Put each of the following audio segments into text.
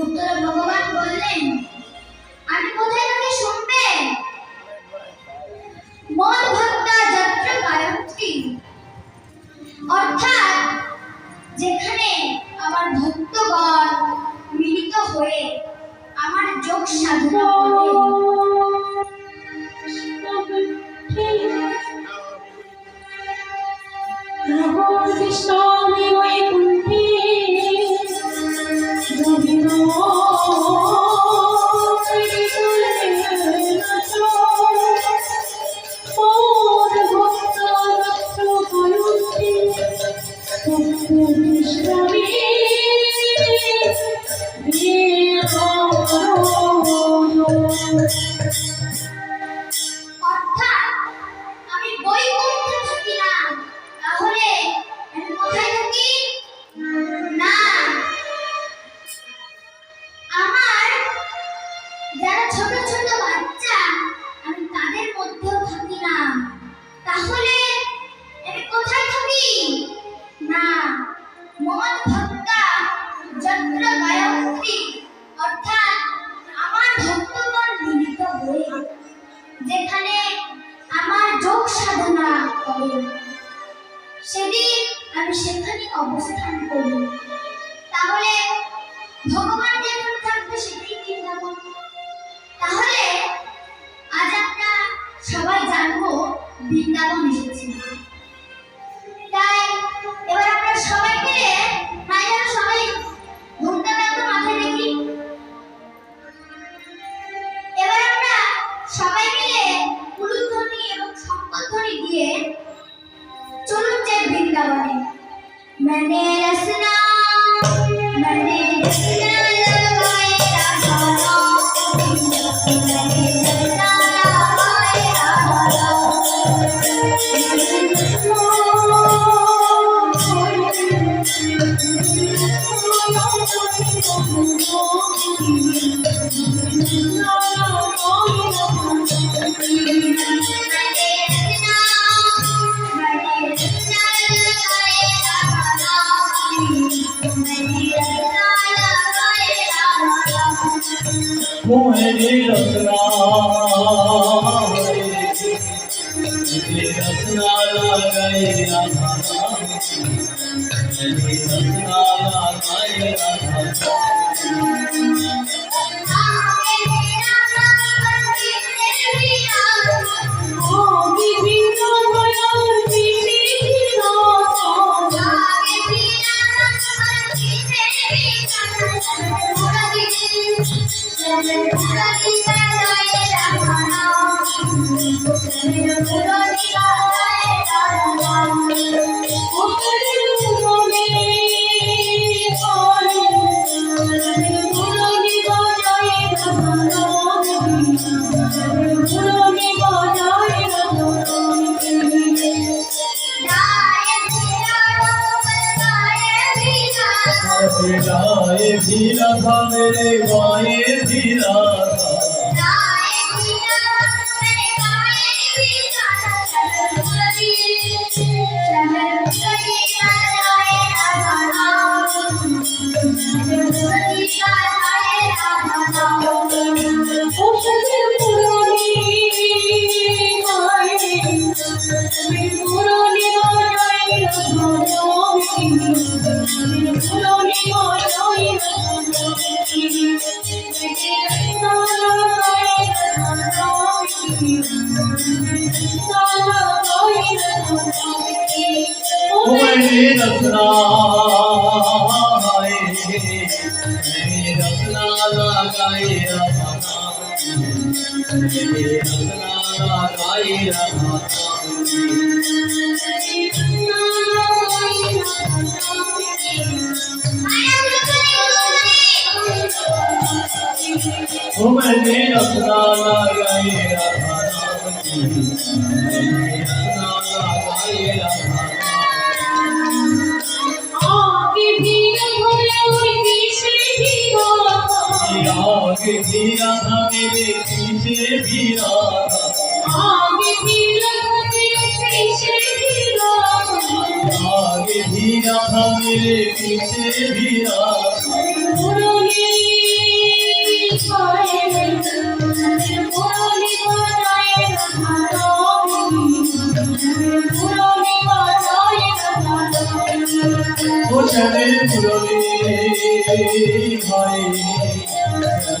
উত্তরে ভগবান বললেন, আমি কোথায় থাকি শুনবে? মন ভক্তা যত্র গায়ত্রী অর্থাৎ যেখানে আমার ভক্তগণ মিলিত হয়ে আমার যোগ সাধনা করে অর্থাৎ মন ভক্তা অর্থাৎ আমার যেখানে আমার যোগ সাধনা সেদিন আমি সেখানে অবস্থান করি। তাহলে ভগবান যেখানে থাকবে, সেটাই তাহলে আজ আমরা সবাই জানব বৃন্দাবন এসেছি চলুন যাই বৃন্দাবনে মানে লাগাই রাধা ধিরা মেরে গায়ে ধিরা Thank you. Oh, my name is Allah, I am the one who is the one who is the one who is the one who is the বিরাধা দেবে কিসে বিরাধা আগে বিরাধা দেবে কিসে বিরাধা আগে বিরাধা দেবে কিসে বিরাধা মুরলি ছয় মুরলি বাজায় রাধা মুরলি বাজায় রাধা ও চলে মুরলি হয়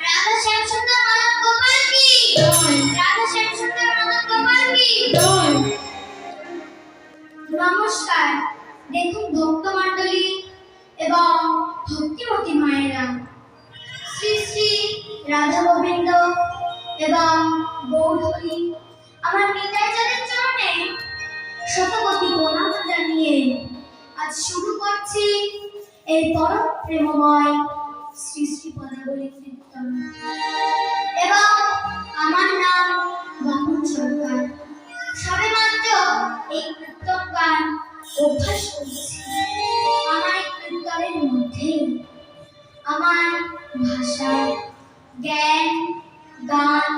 রাধা শ্যাম সুন্দর মানব গোপাল কি? রাধা শ্যাম সুন্দর মানব গোপাল কি? নমস্কার। দেখুন ভক্ত মণ্ডলী এবং ভক্তিমতী মায়েরা। শ্রী শ্রী রাধা গোবিন্দ এবং গৌরী আমার নিতাইচারের চরণে শতকোটি প্রণাম জানিয়ে আজ শুরু করছি এই পরম প্রেমময় শ্রী পদাবলী কীর্তন। এবং আমার নাম বামন সরকার। সবে মাত্র এই কীর্তন গান অভ্যাস করছি। আমার এই কীর্তনের মধ্যে আমার ভাষা, জ্ঞান, গান,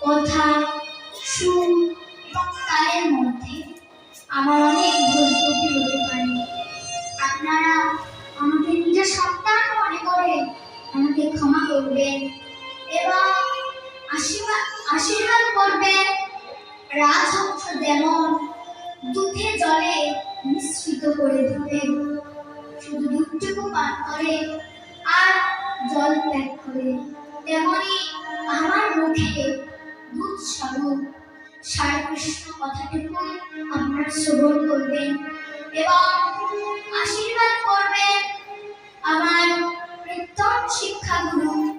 কথা, সুর, তালের মধ্যে আমার অনেক ভুল হতে পারে। আপনারা নিজের সন্তান মনে করে আমাকে ক্ষমা করবেন এবং আশীর্বাদ আশীর্বাদ করবেন রাজহংস যেমন দুধে জলে মিশ্রিত করে দিতেন শুধু দুধটুকু পান করে আর জল ত্যাগ করে। তেমনি আমার মুখে দুধ স্বরূপ। সারা কৃষ্ণ কথাটুকু আপনারা শ্রবণ করবেন এবং আশীর্বাদ করবেন। আমার প্রত্যেক শিক্ষাগুরু।